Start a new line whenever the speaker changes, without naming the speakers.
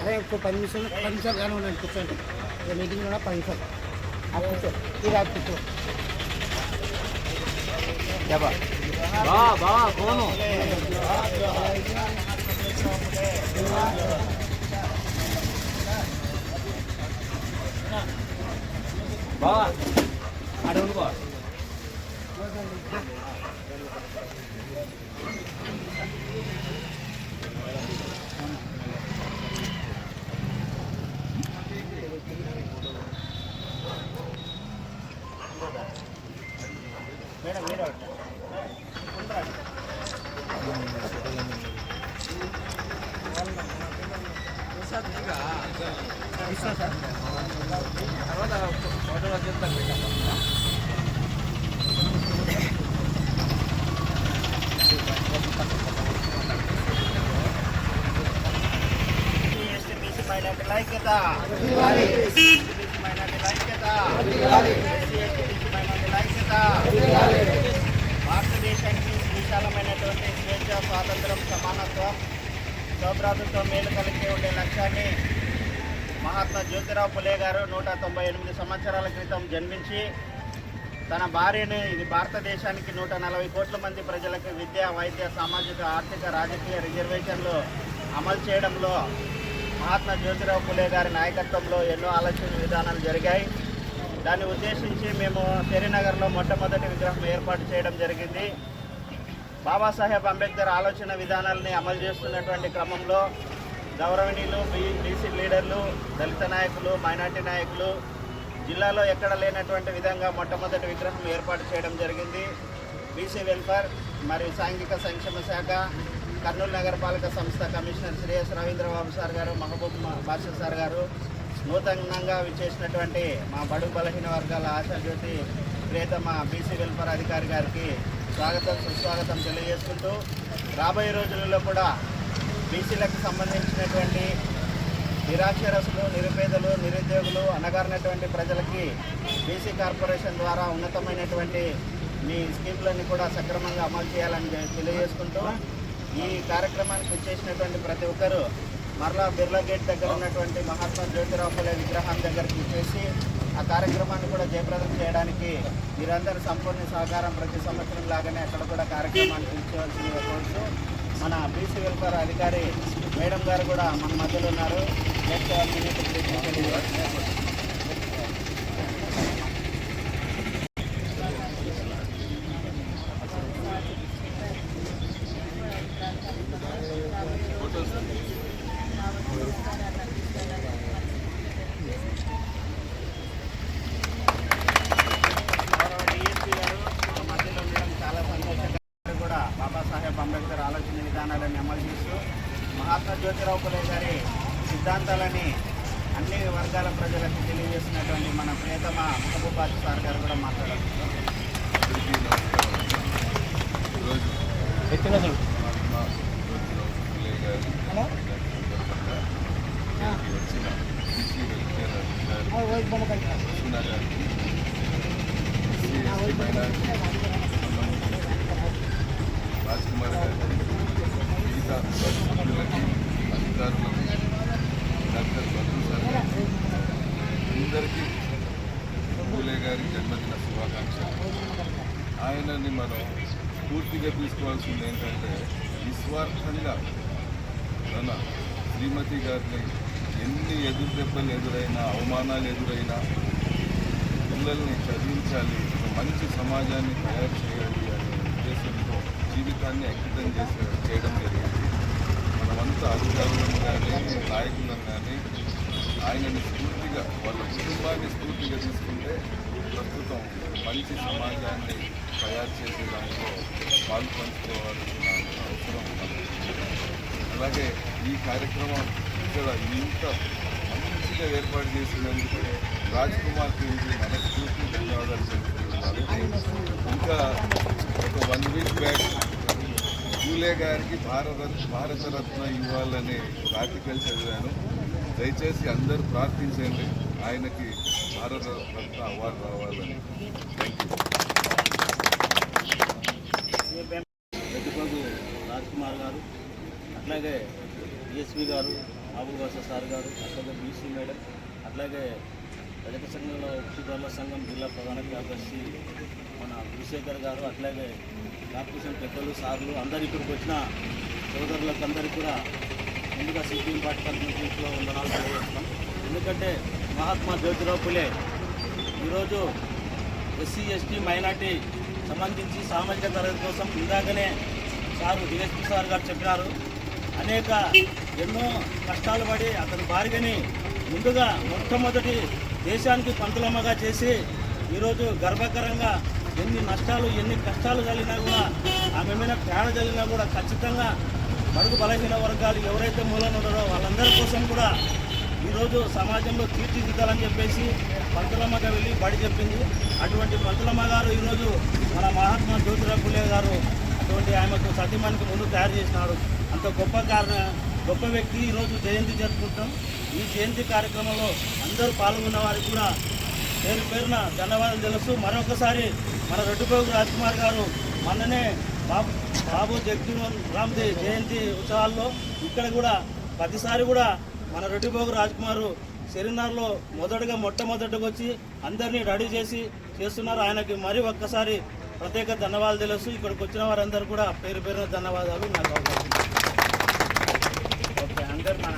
అరే ఇంకో పది నిమిషాలు పది నిమిషాలు కానీ ఉండండి కూర్చోండి. ఇక మీటింగ్ కూడా పది నిమిషాలు. ఆ కూర్చో. ఇది ఆ కూర్చో.
బావా బా అడవులు బా
మేడం మీరు
తర్వాత
ఐక్యత భారతదేశానికి విశాలమైనటువంటి స్వేచ్ఛ స్వాతంత్రం సమానత్వం సౌభ్రాతృత్వం మేలు కలిగి ఉండే లక్ష్యాన్ని మహాత్మా జ్యోతిరావు పులే గారు నూట తొంభై ఎనిమిది సంవత్సరాల క్రితం జన్మించి తన భార్యను ఇది భారతదేశానికి నూట నలభై కోట్ల మంది ప్రజలకు విద్య వైద్య సామాజిక ఆర్థిక రాజకీయ రిజర్వేషన్లు అమలు చేయడంలో మహాత్మా జ్యోతిరావు పులే గారి నాయకత్వంలో ఎన్నో ఆలోచన విధానాలు జరిగాయి. దాన్ని ఉద్దేశించి మేము శ్రీనగర్లో మొట్టమొదటి విగ్రహం ఏర్పాటు చేయడం జరిగింది. బాబాసాహెబ్ అంబేద్కర్ ఆలోచన విధానాలని అమలు చేస్తున్నటువంటి క్రమంలో గౌరవనీయులు బీసీ లీడర్లు దళిత నాయకులు మైనార్టీ నాయకులు జిల్లాలో ఎక్కడ లేనటువంటి విధంగా మొట్టమొదటి విగ్రహం ఏర్పాటు చేయడం జరిగింది. బీసీ వెల్ఫేర్ మరియు సాంఘిక సంక్షేమ శాఖ కర్నూలు నగరపాలక సంస్థ commissioner Shri S Ravindrababu sir గారు మహబూబ్ బాషా సార్ గారు నూతనంగా విచ్చేసినటువంటి మా బడుగు బలహీన వర్గాల ఆశాజ్యోతి ప్రియతమ బీసీ వెల్ఫేర్ అధికారి గారికి స్వాగతం సుస్వాగతం తెలియజేసుకుంటూ రాబోయే రోజులలో కూడా బీసీలకు సంబంధించినటువంటి నిరాక్షరసులు నిరుపేదలు నిరుద్యోగులు అనగారినటువంటి ప్రజలకి బీసీ కార్పొరేషన్ ద్వారా ఉన్నతమైనటువంటి మీ స్కీమ్లన్నీ కూడా సక్రమంగా అమలు చేయాలని తెలియజేసుకుంటూ ఈ కార్యక్రమానికి వచ్చేసినటువంటి ప్రతి ఒక్కరూ మరలా బిర్లా గేట్ దగ్గర ఉన్నటువంటి మహాత్మా జ్యోతిరావు ఫులే విగ్రహం దగ్గరికి వచ్చేసి ఆ కార్యక్రమాన్ని కూడా జయప్రదం చేయడానికి మీరందరూ సంపూర్ణ సహకారం ప్రతి సంవత్సరం లాగానే అక్కడ కూడా కార్యక్రమాన్ని పిలిచేవాల్సిందిగా కోరుతూ మన బీసీ వెల్ఫేర్ అధికారి మేడం గారు కూడా మన మధ్యలో ఉన్నారు. నెక్స్ట్ మినిట్ తెలియజేస్తారు గౌరవ DSP గారు మన మధ్యలో ఉండడం చాలా సంతోషంగా కూడా బాబాసాహెబ్ అంబేద్కర్ ఆలోచన విధానాలను అమలు చేస్తూ జ్యోతిరావు పులే గారి సిద్ధాంతాలని అన్ని వర్గాల ప్రజలకు తెలియజేసినటువంటి మన ప్రియతమ మహబూబాద్ సార్ గారు కూడా మాట్లాడారు.
గారి రాజ్ కుమార్ గారికి మిగతా సార్ డాక్టర్ బద్రు సార్ అందరికీ పూలే గారి జన్మదిన శుభాకాంక్షలు. ఆయనని మనం పూర్తిగా తీసుకోవాల్సింది ఏంటంటే నిస్వార్థంగా తన శ్రీమతి గారిని ఎన్ని ఎదురు దెబ్బలు ఎదురైనా అవమానాలు ఎదురైనా పిల్లల్ని చదివించాలి మంచి సమాజాన్ని తయారు చేయాలి అనే ఉద్దేశంతో జీవితాన్ని అంకితం చేసే చేయడం జరిగింది. మనమంతా అధికారులను కానీ నాయకులను కానీ ఆయనని స్ఫూర్తిగా వాళ్ళ కుటుంబాన్ని స్ఫూర్తిగా తీసుకుంటే ప్రస్తుతం మంచి సమాజాన్ని తయారు చేసే దాంట్లో పాల్పంచుకోవాల్సిన అవసరం అలాగే ఈ కార్యక్రమం ఇక్కడ ఇంత మంచిగా ఏర్పాటు చేసినందుకు రాజ్ కుమార్ గురించి మనస్ఫూర్తి ధన్యవాదాలు తెలుపుతున్నాను. ఇంకా ఒక వన్ వీక్ బ్యాక్ పూలే గారికి భారత భారతరత్న ఇవ్వాలని ఒక ఆర్టికల్ చదివాను. దయచేసి అందరూ ప్రార్థించండి. ఆయనకి భారతరత్న అవార్డు రావాలని. థ్యాంక్ యూ
పెద్దపల్లి రాజ్ కుమార్ గారు అట్లాగే డిఎస్పి గారు బాబు భాష సార్ గారు అట్లాగే బీసీ మేడం అట్లాగే రజత సంఘంలో ఉచితర్ల సంఘం జిల్లా ప్రధాన కార్యదర్శి మన గురుశేఖర్ గారు అట్లాగే కార్పొరేషన్ పెద్దలు సార్లు అందరు ఇక్కడికి వచ్చిన సోదరులకు అందరికీ కూడా ముందుగా సిపిఎం పార్టీ తరఫున ఇంట్లో వందనాలు తెలియజేస్తున్నాం. ఎందుకంటే మహాత్మా జ్యోతిరావు పులే ఈరోజు ఎస్సీ ఎస్టీ మైనార్టీ సంబంధించి సామాజిక తరగతి కోసం ఇందాకనే సారు డిఎస్పీ సార్ గారు చెప్పినారు. అనేక ఎన్నో కష్టాలు పడి అతని భార్యని ముందుగా మొట్టమొదటి దేశానికి పంతులమ్మగా చేసి ఈరోజు గర్భకరంగా ఎన్ని నష్టాలు ఎన్ని కష్టాలు కలిగినా కూడా ఆమె మీద ప్రాణ జరిగినా కూడా ఖచ్చితంగా బడుగు బలహీన వర్గాలు ఎవరైతే మూలన ఉన్నారో వాళ్ళందరి కోసం కూడా ఈరోజు సమాజంలో తీర్చిదిద్దాలని చెప్పేసి పంతులమ్మగా వెళ్ళి బడి చెప్పింది. అటువంటి పంతులమ్మ గారు ఈరోజు మన మహాత్మా జ్యోతిరావు పుల్లే గారు అటువంటి ఆమెకు సతీమణికి ముందు తయారు చేసినాడు అంత గొప్ప కారణ గొప్ప వ్యక్తి ఈరోజు జయంతి జరుపుకుంటాం. ఈ జయంతి కార్యక్రమంలో అందరూ పాల్గొన్న వారికి కూడా పేరు పేరున ధన్యవాదాలు తెలుసు మరొకసారి మన రెడ్డిపోగు రాజ్కుమార్ గారు మొన్ననే బాబు బాబు జగ్జీవన్ రామ్దే జయంతి ఉత్సవాల్లో ఇక్కడ కూడా ప్రతిసారి కూడా మన రెడ్డిపోగు రాజ్కుమార్ సెమినార్లో మొదటగా మొట్టమొదటిగా వచ్చి అందరినీ రెడీ చేసి చేస్తున్నారు. ఆయనకి మరి ఒక్కసారి ప్రత్యేక ధన్యవాదాలు తెలుసు ఇక్కడికి వచ్చిన వారందరూ కూడా పేరు పేరున ధన్యవాదాలు. నాకు అవకాశం
ఓకే అందరు మన